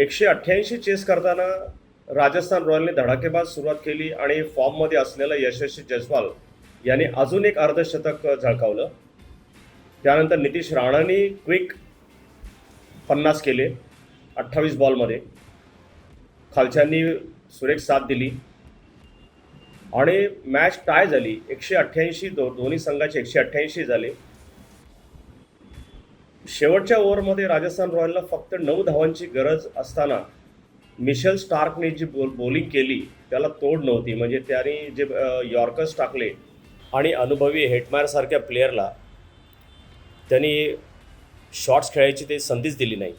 एकशे अठ्ठ्याऐंशी चेस करताना राजस्थान रॉयलने धडाकेबाज सुरुवात केली आणि फॉर्ममध्ये असलेला यशस्वी जयस्वाल याने अजून एक अर्धशतक झळकावलं. त्यानंतर नितीश राणाने क्विक पन्नास केले अठ्ठावीस बॉलमध्ये खालच्यांनी सुरेख साथ दिली. आणि मॅच टाय झाली. एकशे अठ्ठ्याऐंशी दो दोन्ही संघाचे एकशे अठ्ठ्याऐंशी झाले. शेवटच्या ओव्हरमध्ये राजस्थान रॉयलला फक्त नऊ धावांची गरज असताना मिशेल स्टार्कने जी बोल बॉलिंग केली त्याला तोड नव्हती. म्हणजे त्याने जे यॉर्कर्स टाकले आणि अनुभवी हेटमायरसारख्या प्लेअरला त्यांनी शॉट्स खेळायची ते संधीच दिली नाही.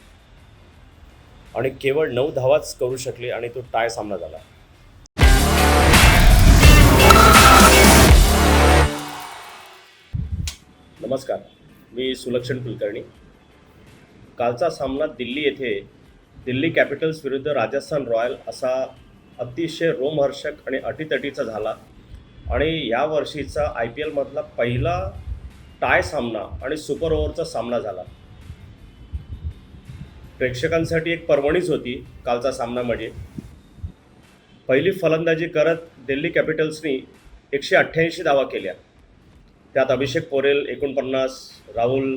आणि केवळ नऊ धावाच करू शकले आणि तो टाय सामना झाला. नमस्कार. मी सुलक्षण कुलकर्णी. कालचा सामना दिल्ली येथे दिल्ली कॅपिटल्स विरुद्ध राजस्थान रॉयल असा अतिशय रोमहर्षक आणि अटीतटीचा झाला. आणि या वर्षीचा आय पी एलमधला पहिला टाय सामना आणि सुपर ओव्हरचा सामना झाला. प्रेक्षकांसाठी एक पर्वणीच होती कालचा सामना म्हणजे. पहिली फलंदाजी करत दिल्ली कॅपिटल्सनी एकशे अठ्ठ्याऐंशी धावा केल्या. त्यात अभिषेक पोरेल एकोणपन्नास राहुल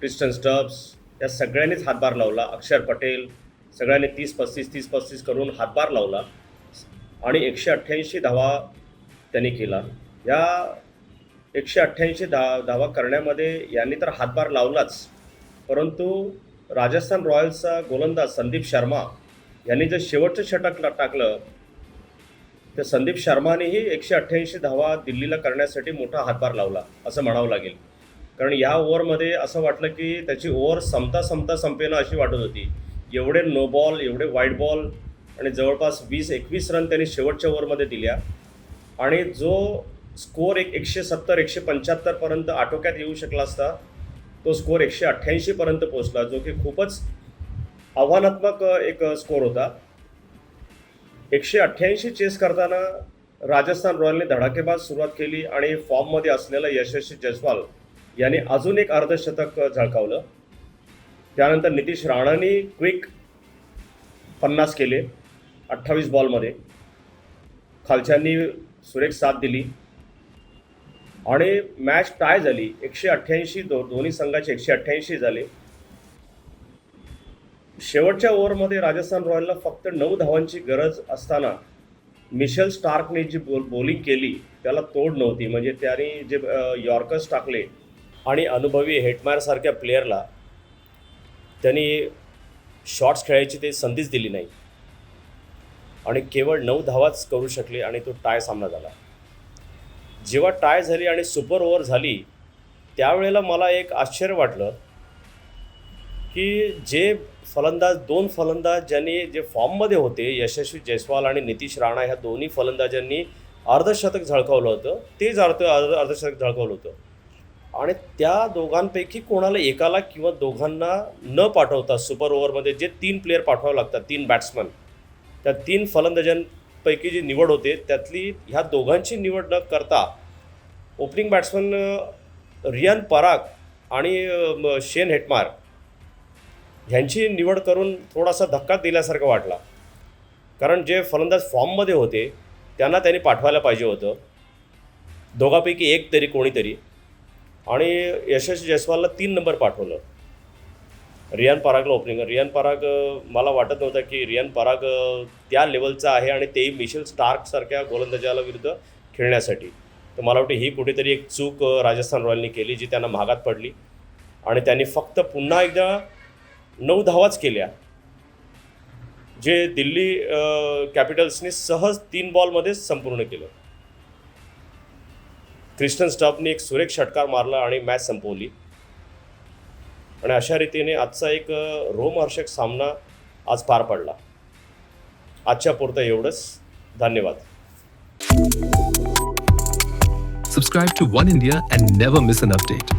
क्रिस्टन स्टब्स त्या सगळ्यांनीच हातभार लावला. अक्षर पटेल सगळ्यांनी तीस पस्तीस तीस पस्तीस करून हातभार लावला. आणि एकशे अठ्ठ्याऐंशी धावा त्यांनी केला. या एकशे अठ्ठ्याऐंशी धा धावा करण्यामध्ये यांनी तर हातभार लावलाच. परंतु राजस्थान रॉयल्सचा गोलंदाज संदीप शर्मा यांनी जे शेवटचं षटक टाकलं तर संदीप शर्मानेही एकशे अठ्ठ्याऐंशी धावा दिल्लीला करण्यासाठी मोठा हातभार लावला असं म्हणावं लागेल. कारण या ओव्हरमध्ये असं वाटलं की त्याची ओव्हर संपता संपता संपेना अशी वाटत होती. एवढे नो बॉल एवढे वाईट बॉल आणि जवळपास वीस एकवीस रन त्यांनी शेवटच्या ओव्हरमध्ये दिल्या. आणि जो स्कोअर एक एकशे सत्तर एकशे पंच्याहत्तरपर्यंत आटोक्यात येऊ शकला असता तो स्कोअर एकशे अठ्ठ्याऐंशीपर्यंत पोहोचला जो की खूपच आव्हानात्मक एक स्कोअर होता. एकशे अठ्ठ्याऐंशी चेस करताना राजस्थान रॉयलने धडाकेबाज सुरुवात केली आणि फॉर्ममध्ये असलेला यशस्वी जयस्वाल याने अजून एक अर्धशतक झळकावलं. त्यानंतर नितीश राणांनी क्विक पन्नास केले अठ्ठावीस बॉलमध्ये. खालच्यांनी सुरेख साथ दिली. आणि मॅच टाय झाली. एकशे अठ्ठ्याऐंशी दो दोन्ही संघाचे एकशे अठ्ठ्याऐंशी झाले. शेवटच्या ओव्हरमध्ये राजस्थान रॉयलला फक्त नऊ धावांची गरज असताना मिशेल स्टार्कने जी बोल बॉलिंग केली त्याला तोड नव्हती. म्हणजे त्याने जे यॉर्कर्स टाकले आणि अनुभवी हेटमायरसारख्या प्लेअरला त्यांनी शॉट्स खेळायची ते संधीच दिली नाही. आणि केवळ नऊ धावाच करू शकले आणि तो टाय सामना झाला. जेव्हा टाय झाली आणि सुपर ओव्हर झाली त्यावेळेला मला एक आश्चर्य वाटलं की जे फलंदाज दोन फलंदाज ज्यांनी जे फॉर्ममध्ये होते यशस्वी जयस्वाल आणि नितीश राणा ह्या दोन्ही फलंदाजांनी अर्धशतक झळकावलं होतं. तेच अर्ध अर्ध अर्धशतक झळकावलं होतं. आणि त्या दोघांपैकी कोणाला एकाला किंवा दोघांना न पाठवता सुपर ओव्हरमध्ये जे तीन प्लेयर पाठवावे लागतात तीन बॅट्समन त्या तीन फलंदाजांपैकी जी निवड होते त्यातली ह्या दोघांची निवड न करता ओपनिंग बॅट्समन रियान पराग आणि शेन हेटमार ह्यांची निवड करून थोडासा धक्का दिल्यासारखं वाटला. कारण जे फलंदाज फॉर्ममध्ये होते त्यांना त्यांनी पाठवायला पाहिजे होतं. दोघापैकी एक तरी कोणीतरी. आणि यशस्वी जयस्वालला तीन नंबर पाठवलं. रियान परागला ओपनिंग रियान पराग मला वाटत नव्हतं की रियान पराग त्या लेवलचा आहे आणि तेही मिशेल स्टार्कसारख्या गोलंदाजाला विरुद्ध खेळण्यासाठी. तर मला वाटतं ही कुठेतरी एक चूक राजस्थान रॉयलनी केली जी त्यांना महागात पडली. आणि त्यांनी फक्त पुन्हा एकदा नऊ धावाच केल्या. जे दिल्ली कॅपिटल्सने सहज तीन बॉलमध्येच संपूर्ण केलं. क्रिस्टन स्टॉपने एक सुरेख षटकार मारला आणि मॅच संपवली. आणि अशा रीतीने आजचा एक रोमहर्षक सामना आज पार पडला. आजच्या पुरतं एवढंच. धन्यवाद. Subscribe to One India and never miss an update